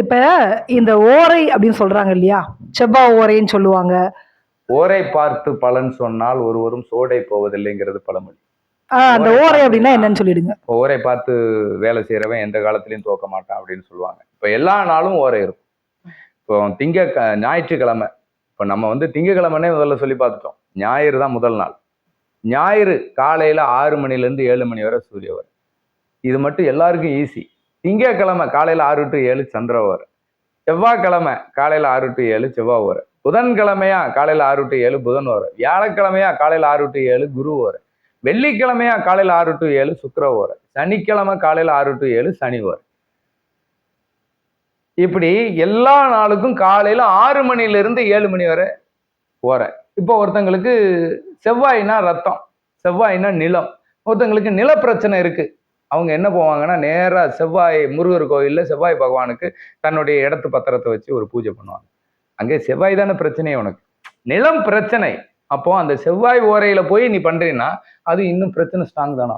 இப்ப இந்த ஓரை அப்படின்னு சொல்றாங்க இல்லையா? செவ்வாய் ஓரைன்னு சொல்லுவாங்க. ஓரை பார்த்து பலன் சொன்னால் ஒருவரும் சோடை போவதில்லைங்கிறது பழமொழி. அந்த ஓரை அப்படின்னா என்னன்னு சொல்லிடுங்க. ஓரை பார்த்து வேலை செய்யறவன் எந்த காலத்திலயும் தோக்க மாட்டான் அப்படின்னு சொல்லுவாங்க. இப்போ எல்லா நாளும் ஓரை இருக்கும். இப்போ திங்க ஞாயிற்றுக்கிழமை. இப்போ நம்ம வந்து திங்கக்கிழமைனே முதல்ல சொல்லி பார்த்துட்டோம். ஞாயிறு தான் முதல் நாள். ஞாயிறு காலையில ஆறு மணில இருந்து ஏழு மணி வரை சூரிய வரும். இது மட்டும் எல்லாருக்கும் ஈஸி திங்கக்கிழமை காலையில் ஆறு டு ஏழு சந்திர வரும் செவ்வாய்க்கிழமை காலையில் ஆறு டு ஏழு செவ்வாய் வரும் புதன்கிழமையா காலையில் ஆறு டு ஏழு புதன் வரும் வியாழக்கிழமையா காலையில் ஆறு டு ஏழு குரு வரும் வெள்ளிக்கிழமையா காலையில் ஆறு டு ஏழு சுக்கர வரும் சனிக்கிழமை காலையில் ஆறு டு ஏழு சனி வரும் இப்படி எல்லா நாளுக்கும் காலையில் ஆறு மணிலிருந்து ஏழு மணி வரை ஓர இப்போ ஒருத்தங்களுக்கு செவ்வாய்னா ரத்தம் செவ்வாய்னா நிலம் ஒருத்தங்களுக்கு நில பிரச்சனை இருக்குது அவங்க என்ன போவாங்கன்னா நேராக செவ்வாய் முருகர் கோயிலில் செவ்வாய் பகவானுக்கு தன்னுடைய இடத்து பத்திரத்தை வச்சு ஒரு பூஜை பண்ணுவாங்க. அங்கே செவ்வாய் தானே பிரச்சனை உனக்கு. நிலம் பிரச்சனை. அப்போ அந்த செவ்வாய் ஓரையில் போய் நீ பண்ணுறீன்னா அது இன்னும் பிரச்சனை ஸ்ட்ராங் தானா?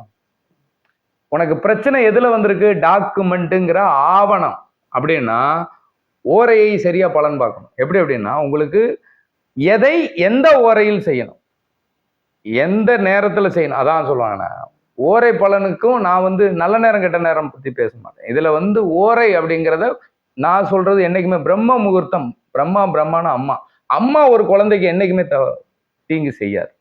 உனக்கு பிரச்சனை எதில் வந்திருக்கு? டாக்குமெண்ட்டுங்கிற ஆவணம். அப்படின்னா ஓரையை சரியாக பலன் பார்க்கணும். எப்படி அப்படின்னா உங்களுக்கு எதை எந்த ஓரையில் செய்யணும்? எந்த நேரத்தில் செய்யணும்? அதான் சொல்லுவாங்கன்னா ஓரை பலனுக்கும் நான் வந்து நல்ல நேரம் கெட்ட நேரம் பற்றி பேச மாட்டேன். இதில் வந்து ஓரை அப்படிங்கிறத நான் சொல்கிறது என்னைக்குமே பிரம்ம முகூர்த்தம் பிரம்மா பிரம்மான அம்மா. அம்மா ஒரு குழந்தைக்கு என்னைக்குமே த- தீங்கு செய்யாது.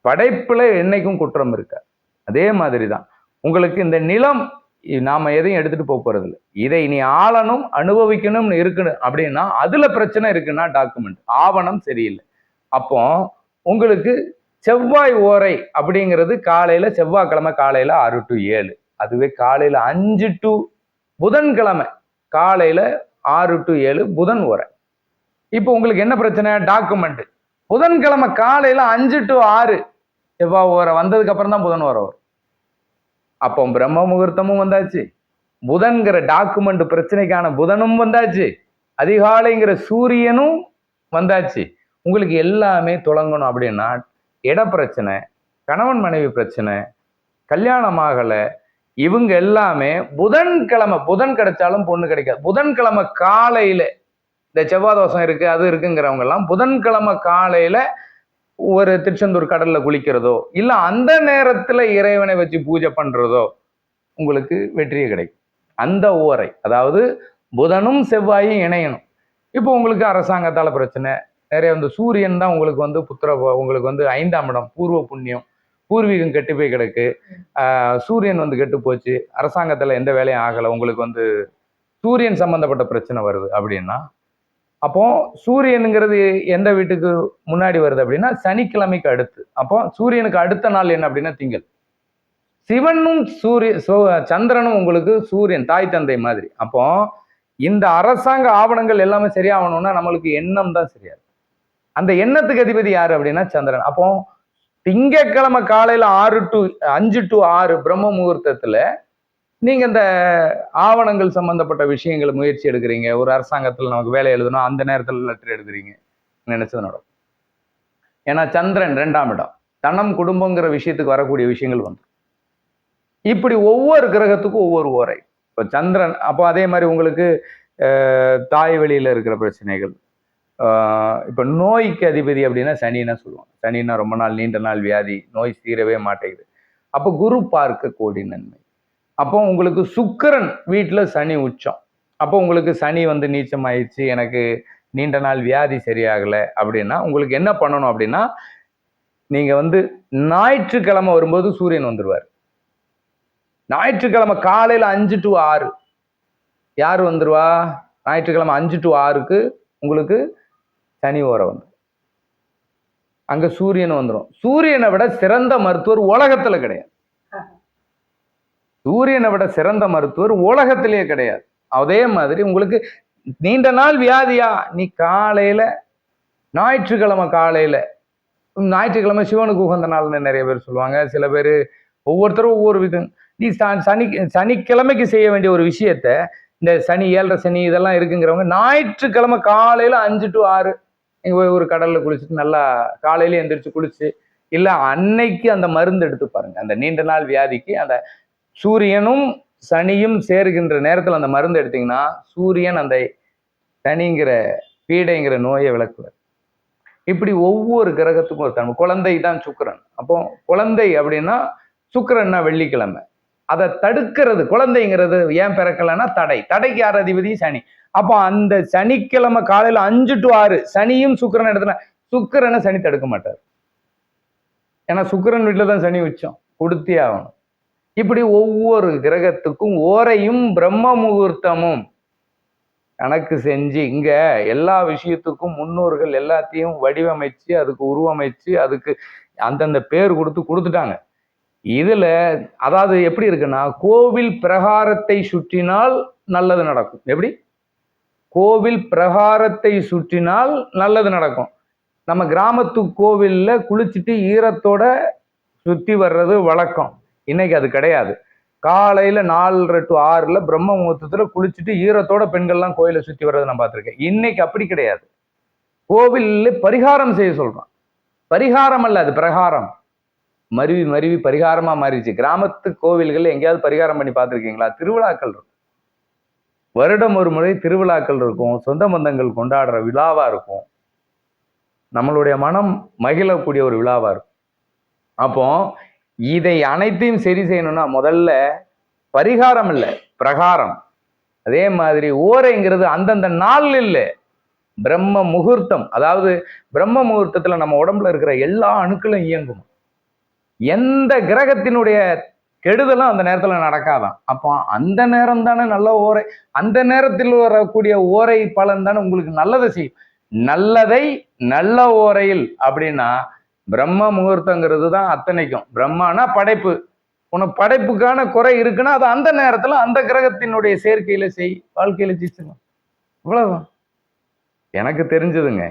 படைப்பில் என்னைக்கும் குற்றம் இருக்காது. அதே மாதிரி தான் உங்களுக்கு இந்த நிலம் நாம் எதையும் எடுத்துட்டு போக போறது இல்லை இதை நீ ஆளணும் அனுபவிக்கணும்னு இருக்கணும் அப்படின்னா அதில் பிரச்சனை இருக்குன்னா டாக்குமெண்ட் ஆவணம் சரியில்லை. அப்போ உங்களுக்கு செவ்வாய் ஓரை அப்படிங்கிறது காலையில செவ்வாய்க்கிழமை காலையில ஆறு டு ஏழு. அதுவே காலையில அஞ்சு டு புதன்கிழமை காலையில ஆறு டு ஏழு புதன் ஓரை. இப்போ உங்களுக்கு என்ன பிரச்சனை? டாக்குமெண்ட் புதன்கிழமை காலையில அஞ்சு டு ஆறு செவ்வாய் ஓரை வந்ததுக்கு அப்புறம் தான் புதன் ஓரை வரும். அப்போ பிரம்ம முகூர்த்தமும் வந்தாச்சு. புதன்கிற டாக்குமெண்ட் பிரச்சனைக்கான புதனும் வந்தாச்சு. அதிகாலைங்கிற சூரியனும் வந்தாச்சு. உங்களுக்கு எல்லாமே தொடங்கணும் அப்படின்னா இட பிரச்சனை கணவன் மனைவி பிரச்சனை கல்யாணம் ஆகலை இவங்க எல்லாமே புதன்கிழமை புதன் கிடைச்சாலும் பொண்ணு கிடைக்காது. புதன்கிழமை காலையில் இந்த செவ்வாய் தோசம் இருக்குது அது இருக்குங்கிறவங்கெல்லாம் புதன்கிழமை காலையில் ஒரு திருச்செந்தூர் கடலில் குளிக்கிறதோ இல்லை அந்த நேரத்தில் இறைவனை வச்சு பூஜை பண்ணுறதோ உங்களுக்கு வெற்றியே கிடைக்கும். அந்த ஓரை அதாவது புதனும் செவ்வாயும் இணையணும். இப்போ உங்களுக்கு அரசாங்கத்தால் பிரச்சனை நிறைய வந்து சூரியன் தான் உங்களுக்கு வந்து புத்திர உங்களுக்கு வந்து ஐந்தாம் இடம் பூர்வ புண்ணியம். பூர்வீகம் கெட்டு போய் கிடக்கு. சூரியன் வந்து கெட்டு போச்சு. அரசாங்கத்தில் எந்த வேலையும் ஆகலை. உங்களுக்கு வந்து சூரியன் சம்பந்தப்பட்ட பிரச்சனை வருது அப்படின்னா அப்போ சூரியனுங்கிறது எந்த வீட்டுக்கு முன்னாடி வருது அப்படின்னா சனிக்கிழமைக்கு அடுத்து. அப்போ சூரியனுக்கு அடுத்த நாள் என்ன அப்படின்னா திங்கள். சிவனும் சூரிய சோ- சந்திரனும் உங்களுக்கு சூரியன் தாய் தந்தை மாதிரி. அப்போ இந்த அரசாங்க ஆவணங்கள் எல்லாமே சரியாகணும்னா நம்மளுக்கு எண்ணம் தான் சரியாது. அந்த எண்ணத்துக்கு அதிபதி யாரு அப்படின்னா சந்திரன். அப்போ திங்கக்கிழமை காலையில ஆறு டு அஞ்சு டு ஆறு பிரம்ம முகூர்த்தத்துல நீங்க இந்த ஆவணங்கள் சம்பந்தப்பட்ட விஷயங்களை முயற்சி எடுக்கிறீங்க. ஒரு அரசாங்கத்தில் நமக்கு வேலை எழுதணும் அந்த நேரத்தில் லெட்டர் எழுதுறீங்க. நினைச்சது நடக்கும். ஏன்னா சந்திரன் ரெண்டாம் இடம். தனம் குடும்பங்கிற விஷயத்துக்கு வரக்கூடிய விஷயங்கள் வந்து. இப்படி ஒவ்வொரு கிரகத்துக்கும் ஒவ்வொரு ஓரை. இப்போ சந்திரன் அப்போ அதே மாதிரி உங்களுக்கு தாய் வெளியில இருக்கிற பிரச்சனைகள். இப்போ நோய்க்கு அதிபதி அப்படின்னா சனின்னா சொல்லுவாங்க. சனின்னா ரொம்ப நாள் நீண்ட நாள் வியாதி நோய் தீரவே மாட்டேங்குது. அப்போ குரு பார்க்க கோடி நன்மை. அப்போ உங்களுக்கு சுக்கிரன் வீட்டில் சனி உச்சம். அப்போ உங்களுக்கு சனி வந்து நீச்சம் ஆயிடுச்சு எனக்கு நீண்ட நாள் வியாதி சரியாகலை அப்படின்னா உங்களுக்கு என்ன பண்ணணும் அப்படின்னா நீங்கள் வந்து ஞாயிற்றுக்கிழமை வரும்போது சூரியன் வந்துடுவார் ஞாயிற்றுக்கிழமை காலையில் அஞ்சு டு ஆறு. யார் வந்துடுவா ஞாயிற்றுக்கிழமை அஞ்சு டு ஆறுக்கு உங்களுக்கு சனி ஓரம் வந்து. அங்க சூரியன் வந்துடும் சூரியனை விட சிறந்த மருத்துவர் உலகத்துல கிடையாது. சூரியனை விட சிறந்த மருத்துவர் உலகத்திலேயே கிடையாது. அதே மாதிரி உங்களுக்கு நீண்ட நாள் வியாதியா? நீ காலையில ஞாயிற்றுக்கிழமை காலையில ஞாயிற்றுக்கிழமை சிவனுக்கு உகந்த நாள்னு நிறைய பேர் சொல்லுவாங்க. சில பேர் ஒவ்வொருத்தரும் ஒவ்வொரு விதம். நீ சனி சனிக்கிழமைக்கு செய்ய வேண்டிய ஒரு விஷயத்த இந்த சனி ஏழரை சனி இதெல்லாம் இருக்குங்கிறவங்க ஞாயிற்றுக்கிழமை காலையில அஞ்சு டு ஆறு இங்கே போய் ஒரு கடலில் குளிச்சுட்டு நல்லா காலையில எந்திரிச்சு குளிச்சு இல்லை அன்னைக்கு அந்த மருந்து எடுத்து பாருங்கள் அந்த நீண்ட நாள் வியாதிக்கு அந்த சூரியனும் சனியும் சேருகின்ற நேரத்தில் அந்த மருந்து எடுத்தீங்கன்னா சூரியன் அந்த சனிங்கிற பீடைங்கிற நோயை விளக்குவார். இப்படி ஒவ்வொரு கிரகத்துக்கும் ஒரு தன்மை குழந்தை தான் சுக்கரன். அப்போ குழந்தை அப்படின்னா சுக்கரன்னா வெள்ளிக்கிழமை. அதை தடுக்கிறது குழந்தைங்கிறது ஏன் பிறக்கலைன்னா தடை. தடைக்கு யார் அதிபதி? சனி. அப்போ அந்த சனிக்கிழமை காலையில் அஞ்சு டு ஆறு சனியும் சுக்கரன் இடத்துல சுக்கிரனை சனி தடுக்க மாட்டார். ஏன்னா சுக்கிரன் வீட்டில் தான் சனி உச்சம். கொடுத்தே ஆகணும். இப்படி ஒவ்வொரு கிரகத்துக்கும் ஓரையும் பிரம்ம முகூர்த்தமும் கணக்கு செஞ்சு இங்க எல்லா விஷயத்துக்கும் முன்னோர்கள் எல்லாத்தையும் வடிவமைச்சு அதுக்கு உருவமைச்சு அதுக்கு அந்தந்த பேர் கொடுத்து கொடுத்துட்டாங்க. இதில் அதாவது எப்படி இருக்குன்னா கோவில் பிரகாரத்தை சுற்றினால் நல்லது நடக்கும். எப்படி? கோவில் பிரகாரத்தை சுற்றினால் நல்லது நடக்கும். நம்ம கிராமத்து கோவிலில் குளிச்சுட்டு ஈரத்தோட சுற்றி வர்றது வழக்கம். இன்னைக்கு அது கிடையாது. காலையில் நாலரை டு ஆறில் பிரம்ம முகூர்த்தத்தில் குளிச்சுட்டு ஈரத்தோட பெண்கள்லாம் கோயிலை சுற்றி வர்றதை நான் பார்த்துருக்கேன். இன்னைக்கு அப்படி கிடையாது. கோவிலில் பரிகாரம் செய்ய சொல்கிறோம் பரிகாரம் அல்ல அது பிரகாரம். மருவி மருவி பரிகாரமா மாறிடுச்சு. கிராமத்து கோவில்கள் எங்கேயாவது பரிகாரம் பண்ணி பார்த்துருக்கீங்களா? திருவிழாக்கள் இருக்கும். வருடம் ஒரு முறை திருவிழாக்கள் இருக்கும். சொந்த பந்தங்கள் கொண்டாடுற விழாவா இருக்கும். நம்மளுடைய மனம் மகிழக்கூடிய ஒரு விழாவா இருக்கும். அப்போ இதை அனைத்தையும் சரி செய்யணும்னா முதல்ல பரிகாரம் இல்லை பிரகாரம். அதே மாதிரி ஓரைங்கிறது அந்தந்த நாள் இல்லை. பிரம்ம முகூர்த்தம். அதாவது பிரம்ம முகூர்த்தத்தில் நம்ம உடம்புல இருக்கிற எல்லா அணுக்களும் இயங்கும். எந்த கிரகத்தினுடைய கெடுதலும் அந்த நேரத்துல நடக்காதான். அப்போ அந்த நேரம் தானே நல்ல ஓரை அந்த நேரத்தில் வரக்கூடிய ஓரை பலன் தானே உங்களுக்கு நல்லதை செய்யும். நல்லதை நல்ல ஓரையில் அப்படின்னா பிரம்ம முகூர்த்தங்கிறது தான் அத்தனைக்கும். பிரம்மானா படைப்பு. உனக்கு படைப்புக்கான குறை இருக்குன்னா அது அந்த நேரத்துல அந்த கிரகத்தினுடைய சேர்க்கையில செய் வாழ்க்கையில ஜெயிச்சிடலாம் இவ்வளவுதான். எனக்கு தெரிஞ்சதுங்க.